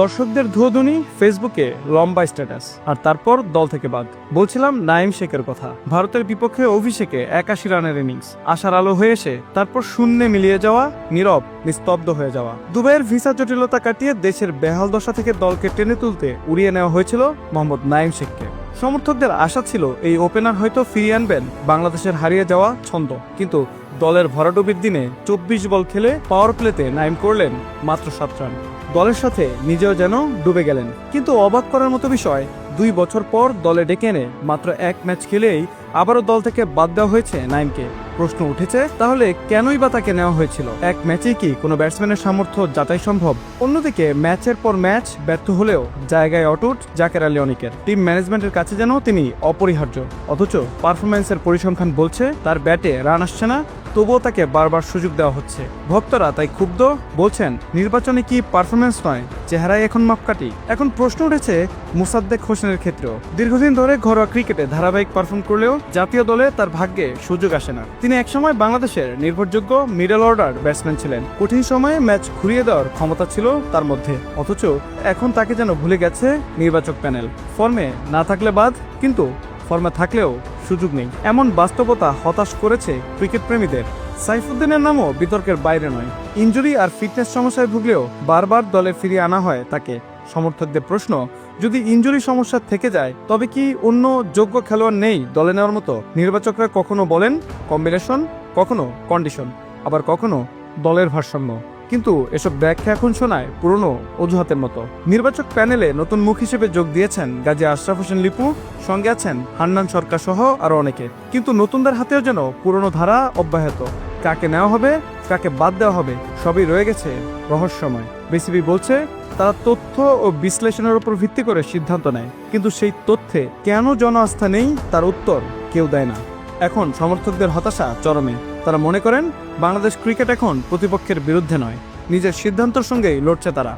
দর্শকদের ধুয়োধুনি ফেসবুকে লম্বা স্ট্যাটাস আর তারপর দল থেকে বাদ। বলছিলাম নাইম শেখের কথা। ভারতের বিপক্ষে অভিষেকে একাশি রানের ইনিংস। আশার আলো হয়ে এসে তারপর শূন্যে মিলিয়ে যাওয়া, নীরব, নিস্তব্ধ হয়ে যাওয়া। দুবাইয়ের ভিসা জটিলতা কাটিয়ে দেশের বেহাল দশা থেকে দলকে টেনে তুলতে উড়িয়ে নেওয়া হয়েছিল মোহাম্মদ নাইম শেখকে। সমর্থকদের আশা ছিল এই ওপেনার হয়তো ফিরিয়ে আনবেন বাংলাদেশের হারিয়ে যাওয়া ছন্দ। কিন্তু দলের ভরাডুবির দিনে চব্বিশ বল খেলে পাওয়ার প্লেতে নাইম করলেন মাত্র সাত রান। দলের সাথে নিজেও যেন ডুবে গেলেন। কিন্তু অবাক করার মতো বিষয়, দুই বছর পর দলে ডেকে এনে মাত্র এক ম্যাচ খেলেই আবারও দল থেকে বাদ দেওয়া হয়েছে নাইমকে। প্রশ্ন উঠেছে, তাহলে কেনই বা তাকে নেওয়া হয়েছিল? এক ম্যাচে কি কোনো ব্যাটসম্যানের সামর্থ্য যাচাই সম্ভব? অন্যদিকে, ম্যাচের পর ম্যাচ ব্যর্থ হলেও জায়গায় অটুট জাকের আলী অনিকের টিম ম্যানেজমেন্টের কাছে যেন তিনি অপরিহার্য। অথচ পারফরমেন্সের পরিসংখ্যান বলছে, তার ব্যাটে রান আসছে না তবুও তাকে বারবার সুযোগ দেওয়া হচ্ছে। ভক্তরা তাই ক্ষুব্ধ বলছেন, নির্বাচনে কি পারফরমেন্স নয়? চেহারায় এখন মাপকাঠি। এখন প্রশ্ন উঠেছে মুসাদ্দেক হোসেনের ক্ষেত্রেও। দীর্ঘদিন ধরে ঘরোয়া ক্রিকেটে ধারাবাহিক পারফর্ম করলেও জাতীয় দলে তার ভাগ্যে সুযোগ আসে না। তিনি একসময় বাংলাদেশের নির্ভরযোগ্য মিডল অর্ডার ব্যাটসম্যান ছিলেন। কঠিন সময়ে ম্যাচ ঘুরিয়ে দেওয়ার ক্ষমতা ছিল তার মধ্যে। অথচ এখন তাকে যেন ভুলে গেছে নির্বাচক প্যানেল। ফর্মে না থাকলে বাদ, কিন্তু ফর্মে থাকলেও সুযোগ নেই। এমন বাস্তবতা হতাশ করেছে ক্রিকেট প্রেমীদের। সাইফুদ্দিনের নামও বিতর্কের বাইরে নয়। ইঞ্জুরি আর ফিটনেস সমস্যায় ভুগলেও বারবার দলে ফিরিয়ে আনা হয় তাকে। সমর্থকদের প্রশ্ন, যদি ইঞ্জুরি সমস্যা থেকে যায়, তবে কি অন্য যোগ্য খেলোয়াড় নেই দলে নেওয়ার মতো? নির্বাচকরা কখনো বলেন, কম্বিনেশন, কখনো কন্ডিশন আবার কখনো দলের ভারসাম্য। কিন্তু এসব ব্যাখ্যা এখন শোনায় পুরনো অজুহাতের মতো। নির্বাচক প্যানেলে নতুন মুখ হিসেবে যোগ দিয়েছেন গাজী আশরাফ হোসেন লিপু, সঙ্গে আছেন হান্নান সরকার সহ আরও অনেকে। কিন্তু নতুনদের হাতেও যেন পুরনো ধারা অব্যাহত। কাকে নেওয়া হবে, কাকে বাদ দেওয়া হবে, সবই রয়ে গেছে রহস্যময়। বিসিবি বলছে, তারা তথ্য ও বিশ্লেষণের উপর ভিত্তি করে সিদ্ধান্ত নেয়। কিন্তু সেই তথ্যে কেন জন আস্থা নেই, তার উত্তর কেউ দেয় না। এখন সমর্থকদের হতাশা চরমে। তারা মনে করেন, বাংলাদেশ ক্রিকেট এখন প্রতিপক্ষের বিরুদ্ধে নয়। নিজের সিদ্ধান্তের সঙ্গেই লড়ছে তারা।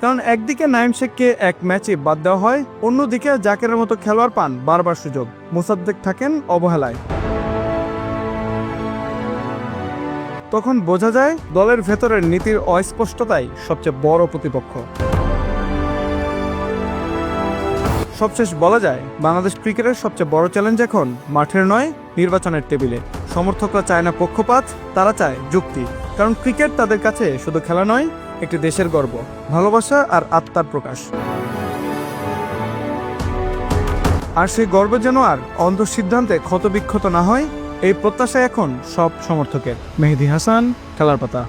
কারণ একদিকে নাইম শেখকে এক ম্যাচে বাদ দেওয়া হয়, অন্যদিকে জাকেরের মতো খেলোয়াড় পান বারবার সুযোগ। মোসাদ্দেক থাকেন অবহেলায়। তখন বোঝা যায়, দলের ভেতরের নীতির অস্পষ্টতাই সবচেয়ে বড় প্রতিপক্ষ। সবশেষ বলা যায়, বাংলাদেশ ক্রিকেটের সবচেয়ে বড় চ্যালেঞ্জ এখন মাঠের নয়, নির্বাচনের টেবিলে। সমর্থকরা চায় না পক্ষপাত, তারা চায় যুক্তি। কারণ ক্রিকেট তাদের কাছে শুধু খেলা নয়, একটি দেশের গর্ব, ভালোবাসা আর আত্মার প্রকাশ। আর সেই গর্ব যেন আর অন্ধ সিদ্ধান্তে ক্ষতবিক্ষত না হয়, এই প্রত্যাশা এখন সব সমর্থকের। মেহেদি হাসান, খেলার পাতা।